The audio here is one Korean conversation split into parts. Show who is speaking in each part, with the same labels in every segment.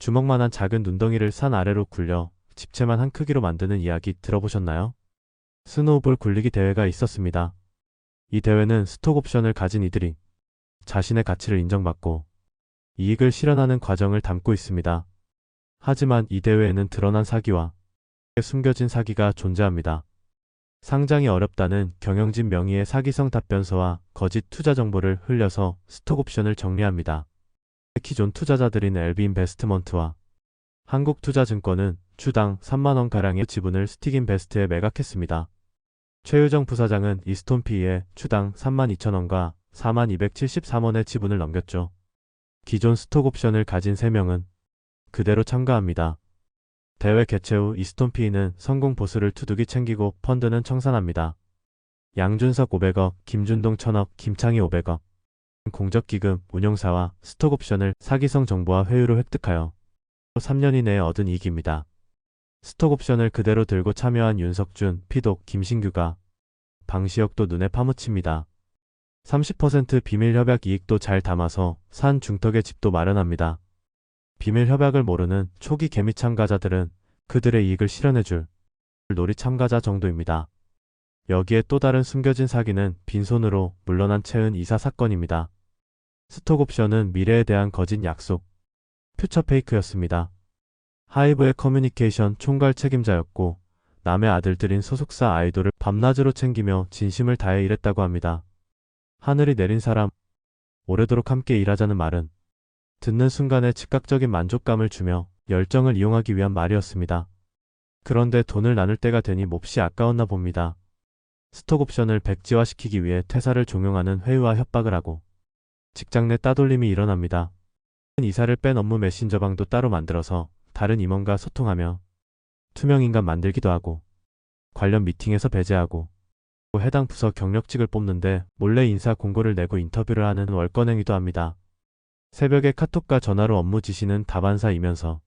Speaker 1: 주먹만한 작은 눈덩이를 산 아래로 굴려 집채만 한 크기로 만드는 이야기 들어보셨나요? 스노우볼 굴리기 대회가 있었습니다. 이 대회는 스톡 옵션을 가진 이들이 자신의 가치를 인정받고 이익을 실현하는 과정을 담고 있습니다. 하지만 이 대회에는 드러난 사기와 숨겨진 사기가 존재합니다. 상장이 어렵다는 경영진 명의의 사기성 답변서와 거짓 투자 정보를 흘려서 스톡 옵션을 정리합니다. 기존 투자자들인 LB인베스트먼트와 한국투자증권은 주당 3만원가량의 지분을 스틱인베스트에 매각했습니다. 최유정 부사장은 이스톤피에 추당 3만 2천원과 4만 273원의 지분을 넘겼죠. 기존 스톡 옵션을 가진 3명은 그대로 참가합니다. 대회 개최 후 이스톤피는 성공 보수를 두둑이 챙기고 펀드는 청산합니다. 양준석 500억, 김준동 1000억, 김창희 500억. 공적기금, 운용사와 스톡 옵션을 사기성 정보와 회유로 획득하여 3년 이내에 얻은 이익입니다. 스톡 옵션을 그대로 들고 참여한 윤석준, 피독, 김신규가 방시혁도 눈에 파묻힙니다. 30% 비밀 협약 이익도 잘 담아서 산 중턱의 집도 마련합니다. 비밀 협약을 모르는 초기 개미 참가자들은 그들의 이익을 실현해줄 놀이 참가자 정도입니다. 여기에 또 다른 숨겨진 사기는 빈손으로 물러난 채은 이사 사건입니다. 스톡 옵션은 미래에 대한 거짓 약속, 퓨처 페이크였습니다. 하이브의 커뮤니케이션 총괄 책임자였고 남의 아들들인 소속사 아이돌을 밤낮으로 챙기며 진심을 다해 일했다고 합니다. 하늘이 내린 사람, 오래도록 함께 일하자는 말은 듣는 순간에 즉각적인 만족감을 주며 열정을 이용하기 위한 말이었습니다. 그런데 돈을 나눌 때가 되니 몹시 아까웠나 봅니다. 스톡 옵션을 백지화시키기 위해 퇴사를 종용하는 회유와 협박을 하고 직장 내 따돌림이 일어납니다. 이사를 뺀 업무 메신저방도 따로 만들어서 다른 임원과 소통하며 투명인간 만들기도 하고 관련 미팅에서 배제하고 해당 부서 경력직을 뽑는데 몰래 인사 공고를 내고 인터뷰를 하는 월권행위도 합니다. 새벽에 카톡과 전화로 업무 지시는 다반사이면서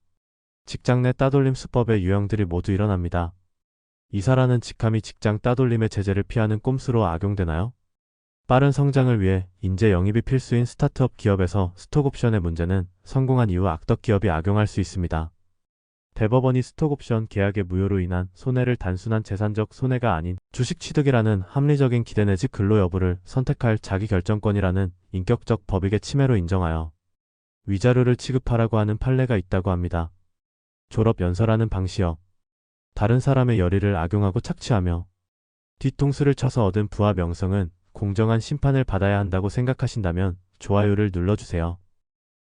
Speaker 1: 직장 내 따돌림 수법의 유형들이 모두 일어납니다. 이사라는 직함이 직장 따돌림의 제재를 피하는 꼼수로 악용되나요? 빠른 성장을 위해 인재 영입이 필수인 스타트업 기업에서 스톡옵션의 문제는 성공한 이후 악덕 기업이 악용할 수 있습니다. 대법원이 스톡옵션 계약의 무효로 인한 손해를 단순한 재산적 손해가 아닌 주식 취득이라는 합리적인 기대 내지 근로 여부를 선택할 자기 결정권이라는 인격적 법익의 침해로 인정하여 위자료를 취급하라고 하는 판례가 있다고 합니다. 졸업 연설하는 방시혁 다른 사람의 열의를 악용하고 착취하며 뒤통수를 쳐서 얻은 부와 명성은 공정한 심판을 받아야 한다고 생각하신다면 좋아요를 눌러주세요.